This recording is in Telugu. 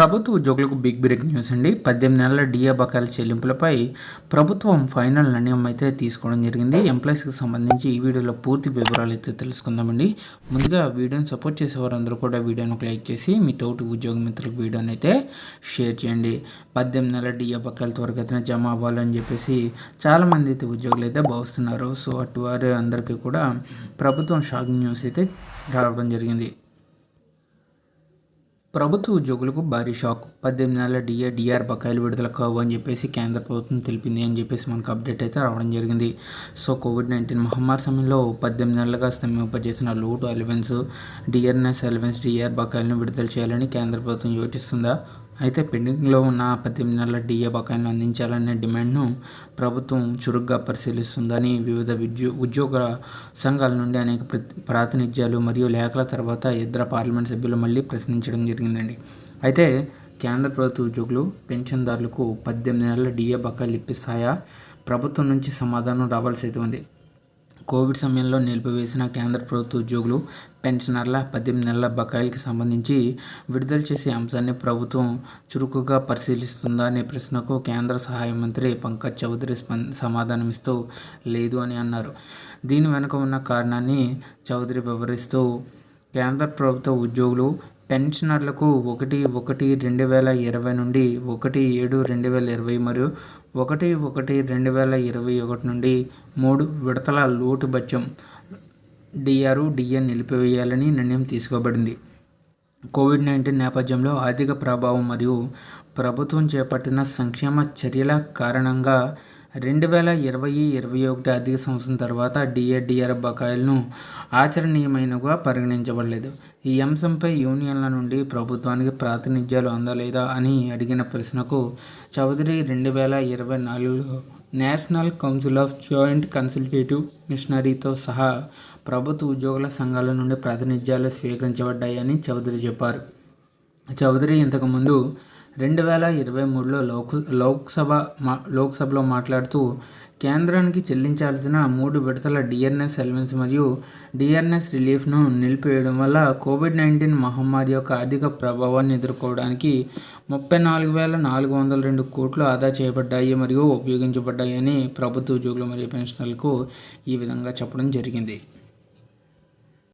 ప్రభుత్వ ఉద్యోగులకు బిగ్ బ్రేక్ న్యూస్ అండి. పద్దెనిమిది నెలల డిఏ బకాయిల చెల్లింపులపై ప్రభుత్వం ఫైనల్ నిర్ణయం అయితే తీసుకోవడం జరిగింది. ఎంప్లాయీస్కి సంబంధించి ఈ వీడియోలో పూర్తి వివరాలు అయితే తెలుసుకుందామండి. ముందుగా వీడియోని సపోర్ట్ చేసేవారందరూ కూడా వీడియోను లైక్ చేసి మీ తోటి ఉద్యోగ మిత్రులకు వీడియోని అయితే షేర్ చేయండి. పద్దెనిమిది నెలల డిఏ బకాయిల త్వరగతిన జమ అవ్వాలని చెప్పేసి చాలామంది అయితే ఉద్యోగులు అయితే భావిస్తున్నారు. సో అటువారి అందరికీ కూడా ప్రభుత్వం షాకింగ్ న్యూస్ అయితే రావడం జరిగింది. ప్రభుత్వ ఉద్యోగులకు భారీ షాక్. పద్దెనిమిది నెలల డిఏ డిఆర్ బకాయిలు విడుదల కావు అని చెప్పేసి కేంద్ర ప్రభుత్వం తెలిపింది అని చెప్పేసి మనకు అప్డేట్ అయితే రావడం జరిగింది. సో కోవిడ్ నైన్టీన్ మహమ్మారి సమయంలో పద్దెనిమిది నెలలుగా స్తంభింపజేసిన లోటు అలవెన్స్ డిఆర్ఎన్ఎస్ అలవెన్స్ డిఆర్ బకాయిలను విడుదల చేయాలని కేంద్ర ప్రభుత్వం యోచిస్తుందా? అయితే పెండింగ్లో ఉన్న పద్దెనిమిది నెలల డిఏ బకాయిలను అందించాలనే డిమాండ్ను ప్రభుత్వం చురుగ్గా పరిశీలిస్తుందని వివిధ విద్యు ఉద్యోగ సంఘాల నుండి అనేక ప్రాతినిధ్యాలు మరియు లేఖల తర్వాత ఇద్దరు పార్లమెంట్ సభ్యులు మళ్ళీ ప్రశ్నించడం జరిగిందండి. అయితే కేంద్ర ప్రభుత్వ ఉద్యోగులు పెన్షన్దారులకు పద్దెనిమిది నెలల డిఏ బకాయిలు ఇప్పిస్తాయా? ప్రభుత్వం నుంచి సమాధానం రావాల్సి అయితే ఉంది. కోవిడ్ సమయంలో నిలిపివేసిన కేంద్ర ప్రభుత్వ ఉద్యోగులు పెన్షనర్ల పద్దెనిమిది నెలల బకాయిలకి సంబంధించి విడుదల చేసే అంశాన్ని ప్రభుత్వం చురుకుగా పరిశీలిస్తుందా అనే ప్రశ్నకు కేంద్ర సహాయ మంత్రి పంకజ్ చౌదరి సమాధానమిస్తూ లేదు అని అన్నారు. దీని వెనుక ఉన్న కారణాన్ని చౌదరి వివరిస్తూ కేంద్ర ప్రభుత్వ ఉద్యోగులు పెన్షనర్లకు ఒకటి ఒకటి రెండు వేల ఇరవై నుండి ఒకటి ఏడు రెండు వేల ఇరవై మరియు ఒకటి ఒకటి రెండు వేల ఇరవై ఒకటి నుండి మూడు విడతల లోటు బత్యం డిఆర్ డిఎన్ నిలిపివేయాలని నిర్ణయం తీసుకోబడింది. కోవిడ్ నైన్టీన్ నేపథ్యంలో ఆర్థిక ప్రభావం మరియు ప్రభుత్వం చేపట్టిన సంక్షేమ చర్యల కారణంగా రెండు వేల ఇరవై ఇరవై ఒకటి ఆర్థిక సంవత్సరం తర్వాత డిఏడిఆర్ బకాయిలను ఆచరణీయమైనగా పరిగణించబడలేదు. ఈ అంశంపై యూనియన్ల నుండి ప్రభుత్వానికి ప్రాతినిధ్యాలు అందలేదా అని అడిగిన ప్రశ్నకు చౌదరి రెండు వేల ఇరవై నాలుగులో National Council of Joint Consultative మిషనరీతో సహా ప్రభుత్వ ఉద్యోగుల సంఘాల నుండి ప్రాతినిధ్యాలు స్వీకరించబడ్డాయని చౌదరి చెప్పారు. చౌదరి ఇంతకుముందు రెండు వేల ఇరవై మూడులో లోక్ లోక్సభ మా లోక్సభలో మాట్లాడుతూ కేంద్రానికి చెల్లించాల్సిన మూడు విడతల డిఆర్ఎస్ ఎలిమెంట్స్ మరియు డిఆర్ఎస్ రిలీఫ్ను నిలిపివేయడం వల్ల కోవిడ్ నైన్టీన్ మహమ్మారి యొక్క ఆర్థిక ప్రభావాన్ని ఎదుర్కోవడానికి ముప్పై నాలుగు వేల నాలుగు వందల రెండు కోట్లు ఆదా చేయబడ్డాయి మరియు ఉపయోగించబడ్డాయని ప్రభుత్వ ఉద్యోగులు మరియు పెన్షనర్లకు ఈ విధంగా చెప్పడం జరిగింది.